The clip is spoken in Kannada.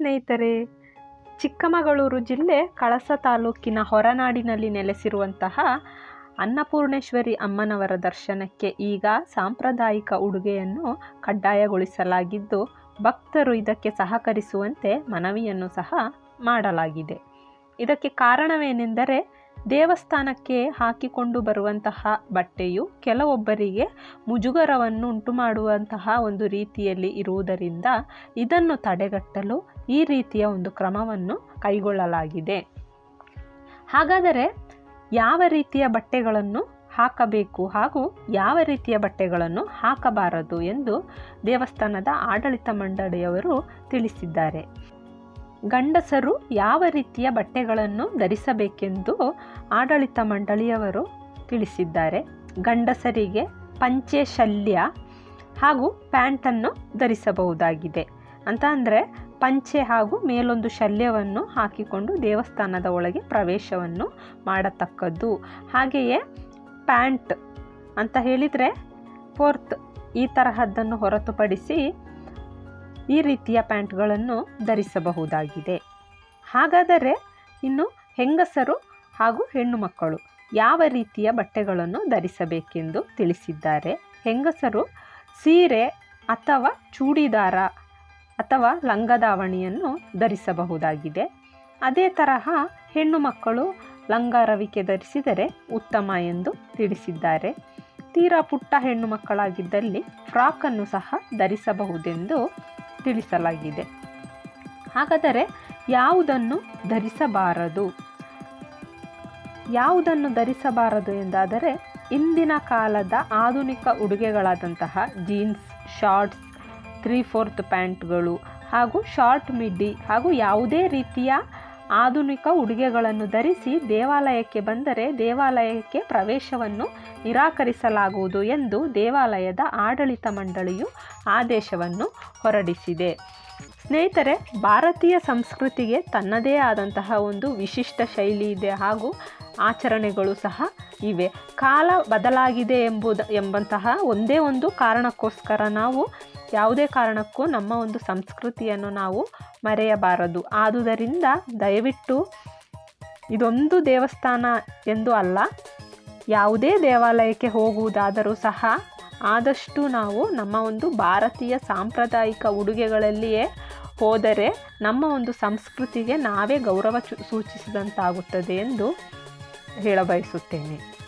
ಸ್ನೇಹಿತರೆ, ಚಿಕ್ಕಮಗಳೂರು ಜಿಲ್ಲೆ ಕಳಸ ತಾಲೂಕಿನ ಹೊರನಾಡಿನಲ್ಲಿ ನೆಲೆಸಿರುವಂತಹ ಅನ್ನಪೂರ್ಣೇಶ್ವರಿ ಅಮ್ಮನವರ ದರ್ಶನಕ್ಕೆ ಈಗ ಸಾಂಪ್ರದಾಯಿಕ ಉಡುಗೆಯನ್ನು ಕಡ್ಡಾಯಗೊಳಿಸಲಾಗಿದ್ದು, ಭಕ್ತರು ಇದಕ್ಕೆ ಸಹಕರಿಸುವಂತೆ ಮನವಿಯನ್ನು ಸಹ ಮಾಡಲಾಗಿದೆ. ಇದಕ್ಕೆ ಕಾರಣವೇನೆಂದರೆ ದೇವಸ್ಥಾನಕ್ಕೆ ಹಾಕಿಕೊಂಡು ಬರುವಂತಹ ಬಟ್ಟೆಯು ಕೆಲವೊಬ್ಬರಿಗೆ ಮುಜುಗರವನ್ನು ಉಂಟು ಮಾಡುವಂತಹ ಒಂದು ರೀತಿಯಲ್ಲಿ ಇರುವುದರಿಂದ ಇದನ್ನು ತಡೆಗಟ್ಟಲು ಈ ರೀತಿಯ ಒಂದು ಕ್ರಮವನ್ನು ಕೈಗೊಳ್ಳಲಾಗಿದೆ. ಹಾಗಾದರೆ ಯಾವ ರೀತಿಯ ಬಟ್ಟೆಗಳನ್ನು ಹಾಕಬೇಕು ಹಾಗೂ ಯಾವ ರೀತಿಯ ಬಟ್ಟೆಗಳನ್ನು ಹಾಕಬಾರದು ಎಂದು ದೇವಸ್ಥಾನದ ಆಡಳಿತ ಮಂಡಳಿಯವರು ತಿಳಿಸಿದ್ದಾರೆ. ಗಂಡಸರು ಯಾವ ರೀತಿಯ ಬಟ್ಟೆಗಳನ್ನು ಧರಿಸಬೇಕೆಂದು ಆಡಳಿತ ಮಂಡಳಿಯವರು ತಿಳಿಸಿದ್ದಾರೆ. ಗಂಡಸರಿಗೆ ಪಂಚೆ ಶಲ್ಯ ಹಾಗೂ ಪ್ಯಾಂಟನ್ನು ಧರಿಸಬಹುದಾಗಿದೆ. ಅಂತ ಅಂದರೆ ಪಂಚೆ ಹಾಗೂ ಮೇಲೊಂದು ಶಲ್ಯವನ್ನು ಹಾಕಿಕೊಂಡು ದೇವಸ್ಥಾನದ ಒಳಗೆ ಪ್ರವೇಶವನ್ನು ಮಾಡತಕ್ಕದ್ದು. ಹಾಗೆಯೇ ಪ್ಯಾಂಟ್ ಅಂತ ಹೇಳಿದರೆ ಫೋರ್ತ್ ಈ ತರಹದ್ದನ್ನು ಹೊರತುಪಡಿಸಿ ಈ ರೀತಿಯ ಪ್ಯಾಂಟ್ಗಳನ್ನು ಧರಿಸಬಹುದಾಗಿದೆ. ಹಾಗಾದರೆ ಇನ್ನು ಹೆಂಗಸರು ಹಾಗೂ ಹೆಣ್ಣು ಮಕ್ಕಳು ಯಾವ ರೀತಿಯ ಬಟ್ಟೆಗಳನ್ನು ಧರಿಸಬೇಕೆಂದು ತಿಳಿಸಿದ್ದಾರೆ. ಹೆಂಗಸರು ಸೀರೆ ಅಥವಾ ಚೂಡಿದಾರ ಅಥವಾ ಲಂಗದಾವಣಿಯನ್ನು ಧರಿಸಬಹುದಾಗಿದೆ. ಅದೇ ತರಹ ಹೆಣ್ಣು ಮಕ್ಕಳು ಲಂಗ ರವಿಕೆ ಧರಿಸಿದರೆ ಉತ್ತಮ ಎಂದು ತಿಳಿಸಿದ್ದಾರೆ. ತೀರಾ ಪುಟ್ಟ ಹೆಣ್ಣು ಮಕ್ಕಳಾಗಿದ್ದಲ್ಲಿ ಫ್ರಾಕನ್ನು ಸಹ ಧರಿಸಬಹುದೆಂದು ತಿಳಿಸಲಾಗಿದೆ. ಹಾಗಾದರೆ ಯಾವುದನ್ನು ಧರಿಸಬಾರದು? ಯಾವುದನ್ನು ಧರಿಸಬಾರದು ಎಂದಾದರೆ ಇಂದಿನ ಕಾಲದ ಆಧುನಿಕ ಉಡುಗೆಗಳಾದಂತಹ ಜೀನ್ಸ್, ಶಾರ್ಟ್ಸ್, ತ್ರೀ ಫೋರ್ತ್ ಪ್ಯಾಂಟ್ಗಳು ಹಾಗೂ ಶಾರ್ಟ್ ಮಿಡ್ಡಿ ಹಾಗೂ ಯಾವುದೇ ರೀತಿಯ ಆಧುನಿಕ ಉಡುಗೆಗಳನ್ನು ಧರಿಸಿ ದೇವಾಲಯಕ್ಕೆ ಬಂದರೆ ದೇವಾಲಯಕ್ಕೆ ಪ್ರವೇಶವನ್ನು ನಿರಾಕರಿಸಲಾಗುವುದು ಎಂದು ದೇವಾಲಯದ ಆಡಳಿತ ಮಂಡಳಿಯು ಆದೇಶವನ್ನು ಹೊರಡಿಸಿದೆ. ಸ್ನೇಹಿತರೆ, ಭಾರತೀಯ ಸಂಸ್ಕೃತಿಗೆ ತನ್ನದೇ ಆದಂತಹ ಒಂದು ವಿಶಿಷ್ಟ ಶೈಲಿ ಇದೆ ಹಾಗೂ ಆಚರಣೆಗಳು ಸಹ ಇವೆ. ಕಾಲ ಬದಲಾಗಿದೆ ಎಂಬುದ, ಎಂಬಂತಹ ಒಂದೇ ಒಂದು ಕಾರಣಕ್ಕೋಸ್ಕರ ನಾವು ಯಾವುದೇ ಕಾರಣಕ್ಕೂ ನಮ್ಮ ಒಂದು ಸಂಸ್ಕೃತಿಯನ್ನು ನಾವು ಮರೆಯಬಾರದು. ಆದುದರಿಂದ ದಯವಿಟ್ಟು ಇದೊಂದು ದೇವಸ್ಥಾನ ಎಂದು ಅಲ್ಲ, ಯಾವುದೇ ದೇವಾಲಯಕ್ಕೆ ಹೋಗುವುದಾದರೂ ಸಹ ಆದಷ್ಟು ನಾವು ನಮ್ಮ ಒಂದು ಭಾರತೀಯ ಸಾಂಪ್ರದಾಯಿಕ ಉಡುಗೆಗಳಲ್ಲಿಯೇ ಹೋದರೆ ನಮ್ಮ ಒಂದು ಸಂಸ್ಕೃತಿಗೆ ನಾವೇ ಗೌರವ ಸೂಚಿಸಿದಂತಾಗುತ್ತದೆ ಎಂದು ಹೇಳಬಯಸುತ್ತೇನೆ.